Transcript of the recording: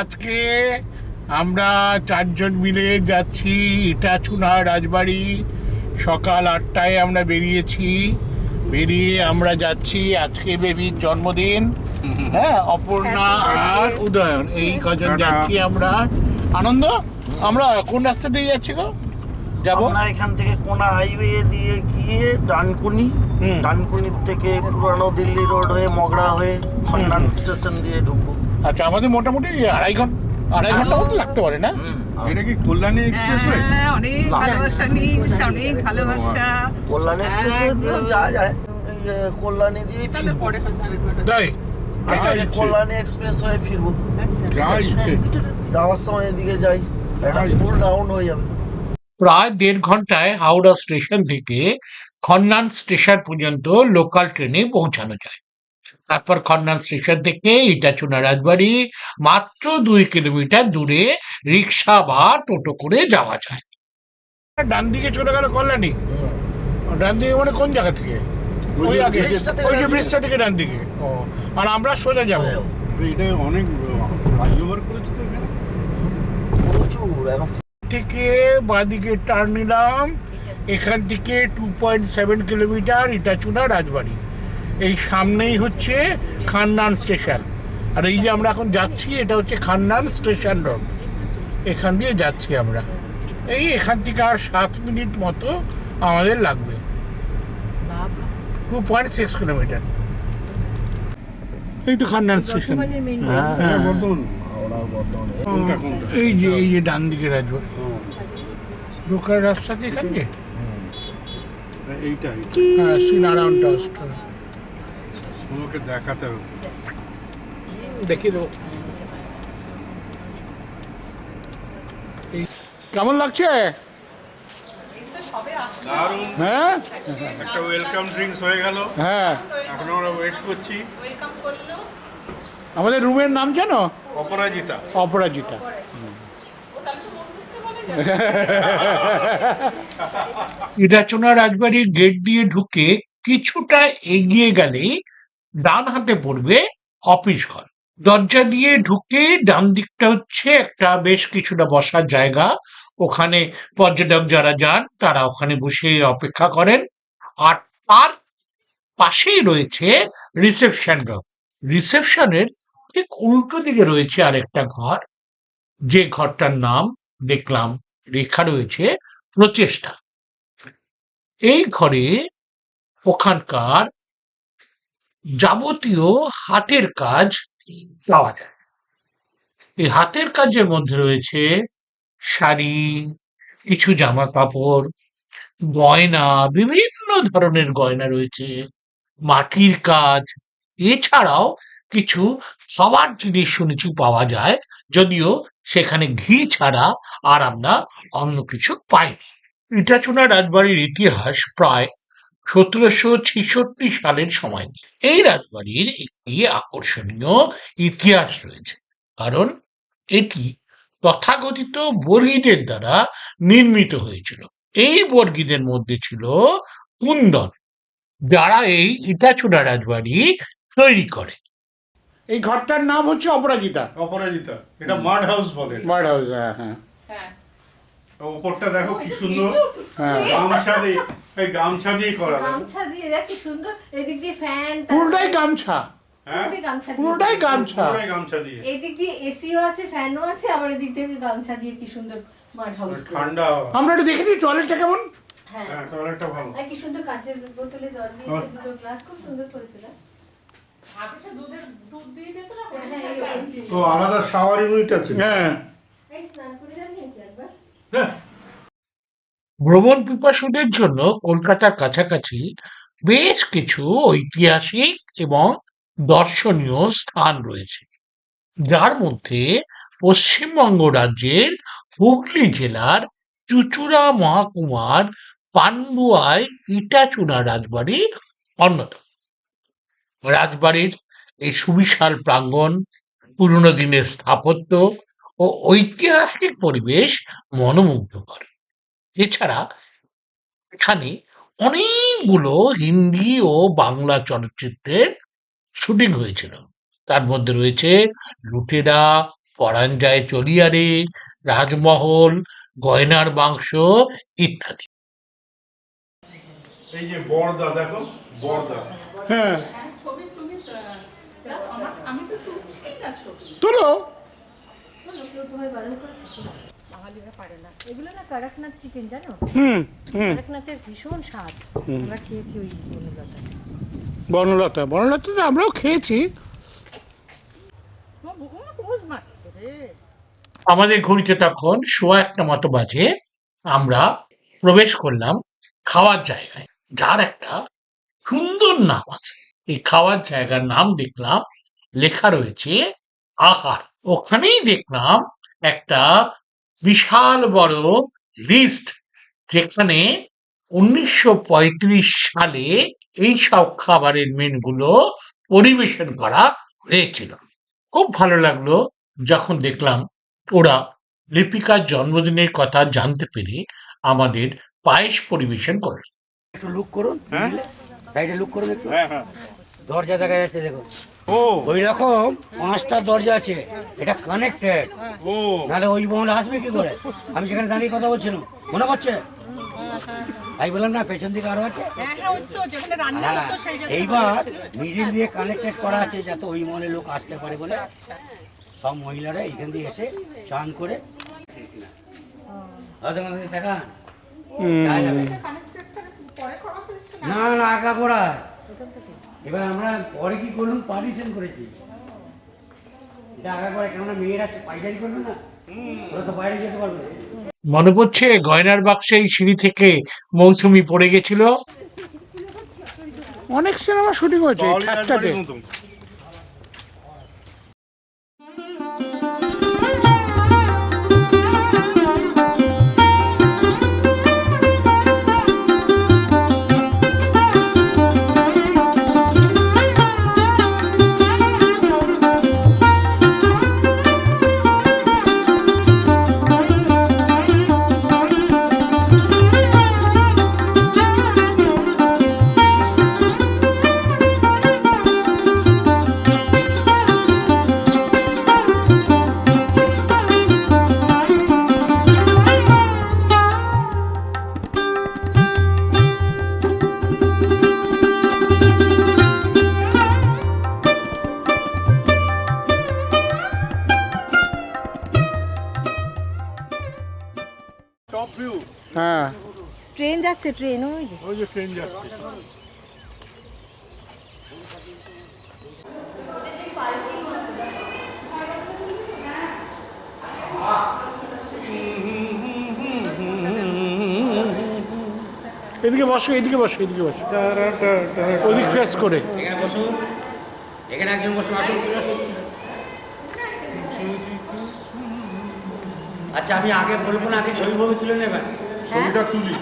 আজকে আমরা চারজন মিলে যাচ্ছি ইটাচুনা রাজবাড়ি। সকাল আটটায় আমরা বেরিয়েছি। বেরিয়ে আমরা যাচ্ছি আজকে বেবির জন্মদিন। হ্যাঁ অপর্ণা আর উদয়ন এই কজন যাচ্ছি আমরা। আনন্দ আমরা কোন রাস্তা দিয়ে যাচ্ছি গো? যাব? আমরা এখান থেকে কোনা হাইওয়ে দিয়ে গিয়ে ডানকুনি হুম। ডানকুনির থেকে পুরানো দিল্লি রোড হয়ে মগরা হয়ে খন্ডান স্টেশন দিয়ে ঢুকবো। আচ্ছা আমাদের মোটামুটি আড়াই ঘণ্টা আড়াই ঘণ্টা মতো লাগতে পারে না? এটা কি কল্যাণী এক্সপ্রেসওয়ে হ্যাঁ, অনেক ভালোবাসা অনেক ভালোবাসা। কল্যাণী এক্সপ্রেসওয়ে দিয়ে যাওয়া যায়। কল্যাণী দিয়ে পরে তাই? আচ্ছা, কল্যাণী এক্সপ্রেস হয়ে ফিরবো। আচ্ছা। যা ইচ্ছে। যাওয়ার সময় এদিকে যাই। এটা। ফুল রাউন্ড হয়ে যাবে। প্রায় দেড় ঘন্টায় হাওড়া স্টেশন থেকে খন্নান স্টেশন পর্যন্ত লোকাল ট্রেনে পৌঁছানো যায়। তারপর খন্নান স্টেশন থেকে ইটাচুনা রাজবাড়ি মাত্র দুই কিলোমিটার দূরে রিক্সা বা টোটো করে যাওয়া যায়। ডান দিকে চলে গেল কল্যাণী। ডান দিকে মানে কোন জায়গা থেকে? ওই আগে। থেকে ওই যে ব্রিজটা থেকে ডান দিকে। ও আর আমরা সোজা যাব। এটা অনেক ফ্লাইওভার করেছে তো এখানে। থেকে বাঁদিকে টার্ন নিলাম। এখান থেকে two point seven kilometre Itachuna Rajbari. এই সামনেই হচ্ছে খান্নান স্টেশন। আর এই যে আমরা এখন যাচ্ছি এটা হচ্ছে খান্নান স্টেশন রোড। এখান দিয়ে যাচ্ছি আমরা। এই এখান থেকে আর সাত মিনিট মতো আমাদের লাগবে। Two point six kilometre. এই তো খান্নান স্টেশন। হ্যাঁ কোনটা কোনটা এই যে এই যে ডান দিকে রাজবাড়ি ঢোকার রাস্তা কি এখান দিয়ে? এইটা হ্যাঁ শ্রীনারায়ণ ট্রাস্ট তোমাকে দেখাতে হবে। দেখিয়ে দেবো। কেমন লাগছে? হ্যাঁ? একটা ওয়েলকাম ড্রিঙ্কস হয়ে গেল। হ্যাঁ। এখন আমরা ওয়েট করছি। আমাদের রুমের নাম জানো? অপরাজিতা। অপরাজিতা। মন ইরাচনা রাজবাড়ির গেট দিয়ে ঢুকে কিছুটা এগিয়ে গেলেই ডান হাতে পড়বে অফিস ঘর। দরজা দিয়ে ঢুকে ডান দিকটা হচ্ছে একটা বেশ কিছুটা বসার জায়গা। ওখানে পর্যটক যারা যান, তারা ওখানে বসে অপেক্ষা করেন। আর তার পাশেই রয়েছে রিসেপশন রুম। রিসেপশনের ঠিক উল্টো দিকে রয়েছে আরেকটা ঘর। যে ঘরটার নাম দেখলাম লেখা রয়েছে প্রচেষ্টা। এই ঘরে ওখানকার যাবতীয় হাতের কাজ পাওয়া যায়। এই হাতের কাজের মধ্যে রয়েছে শাড়ি, কিছু জামা কাপড় গয়না, বিভিন্ন ধরনের গয়না রয়েছে, মাটির কাজ। এছাড়াও কিছু সবার জিনিস শুনেছি পাওয়া যায়, যদিও সেখানে ঘি ছাড়া আর আমরা অন্য কিছু পাইনি। ইটাচুনা রাজবাড়ির ইতিহাস প্রায় সতেরোশো ছেষট্টি সালের সময় এই রাজবাড়ির একটি আকর্ষণীয় ইতিহাস রয়েছে। কারণ এটি তথাকথিত বর্গীদের দ্বারা নির্মিত হয়েছিল। এই বর্গীদের মধ্যে ছিল কুন্দন যারা এই ইটাচুনা রাজবাড়ি তৈরি করে। এই ঘরটার নাম হচ্ছে অপরাজিতা। অপরাজিতা। এটা মাড হাউস বলে। মার্ড হাউস হ্যাঁ হ্যাঁ। হ্যাঁ। ওপরটা দেখো কি সুন্দর। হ্যাঁ। গামছা দিয়ে এই গামছা দিয়ে করা গামছা দিয়ে দেখ কি সুন্দর। এদিক দিয়ে ফ্যান পুরোটাই গামছা। হ্যাঁ? গামছা পুরোটাই গামছা। পুরোটাই গামছা দিয়ে। এদিক দিয়ে এসিও আছে ফ্যানও আছে আবার এদিক থেকে গামছা দিয়ে কি সুন্দর মাড হাউস ঠান্ডা আমরা একটু দেখে নিই টয়লেটটা কেমন? হ্যাঁ। হ্যাঁ টয়লেটটা ভালো। আর কি সুন্দর কাঁচের বোতলে জল দিয়েছে দুটো গ্লাস খুব সুন্দর করেছে না আগে সে দুধের দুধ দিয়ে যেত না? হ্যাঁ, হ্যাঁ, এরকম ছিল। তো আলাদা শাওয়ার ইউনিট আছে। হ্যাঁ। স্নান করে যাবি নাকি একবার? ভ্রমণ পিপাসুদের জন্য কলকাতার কাছাকাছি বেশ কিছু ঐতিহাসিক এবং দর্শনীয় স্থান রয়েছে। যার মধ্যে পশ্চিমবঙ্গ রাজ্যের হুগলি জেলার চুচুড়া মহাকুমার পান্ডুয়ায় ইটাচুনা রাজবাড়ি অন্যতম। রাজবাড়ির এই সুবিশাল প্রাঙ্গণ পুরনো দিনের স্থাপত্য ও ঐতিহাসিক পরিবেশ মনোমুগ্ধকর। এছাড়া এখানে অনেকগুলো হিন্দি ও বাংলা চলচ্চিত্রের শুটিং হয়েছিল। তার মধ্যে রয়েছে লুটেরা পরাণ যায় চলিয়ারে রাজমহল গয়নার মাংস ইত্যাদি। এই যে বর্দা দেখো বর্দা। হ্যাঁ। ছবি তুমি আহ, দাও, আমার আমি তো তুলছি না ছবি। তোলো। তোমায় বারণ করেছে? বাঙালিরা পারে না। এগুলো না কারাকনাথ চিকেন জানো? কারাকনাথের ভীষণ স্বাদ। আমরা খেয়েছি ওই বনলতা। বনলতা বনলতা তো আমরাও খেয়েছি। আমাদের ঘড়িতে তখন সোয়া একটা মতো বাজে। আমরা প্রবেশ করলাম খাওয়ার জায়গায়। যার একটা সুন্দর নাম আছে। এই খাওয়ার জায়গার নাম দেখলাম লেখা রয়েছে আহার। ওখানেই দেখলাম একটা বিশাল বড় লিস্ট যেখানে উনিশশো পঁয়ত্রিশ সালে এই সব খাবারের মেনগুলো পরিবেশন করা হয়েছিল। খুব ভালো লাগল যখন দেখলাম ওরা লিপিকার জন্মদিনের কথা জানতে পেরে আমাদের পায়েস পরিবেশন করল। একটু লুক করুন। হ্যাঁ। সাইডে লুক করুন একটু। হ্যাঁ হ্যাঁ। দরজা দেখা যাচ্ছে দেখুন। ওই রকম পাঁচটা দরজা আছে এটা কানেক্টেড ও। নাহলে ওই মহলে আসবে কি করে? আমি যেখানে দাঁড়িয়ে কথা বলছিলাম মনে পড়ছে? তাই বললাম না পেছন দিকে আরও আছে। হ্যাঁ হ্যাঁ হ্যাঁ এইবার মিডিল দিয়ে কানেক্টেড করা আছে যাতে ওই মহলে লোক আসতে পারে বলে। সব মহিলারা এখান দিয়ে এসে চান করে। হয়তো দেখা? যাওয়া যাবে। পরে করা হয়েছে না? না না আগা করা। এবার আমরা পরে কি করলাম? পার্টিশন করেছি। এটা আগা করে কেননা মেয়েরা পাইকারি করবে না? ওরা তো বাইরে যেতে পারবে। মনে পড়ছে গয়নার বাক্সে এই সিঁড়ি থেকে মৌসুমি পড়ে গেছিল? অনেক সিনেমা শুটিং হয়েছে যাচ্ছে ট্রেন ওই যে। ওই যে ট্রেন যাচ্ছে। এদিকে বসো এদিকে বসো এদিকে বসো। ওদিক ফেস করে। এখানে বসুন এখানে একজন বসুন আসুন চলে আসুন। আচ্ছা আমি আগে বলব না আগে ছবি ফবি তুলে নেবেন। ছবিটা তুলি।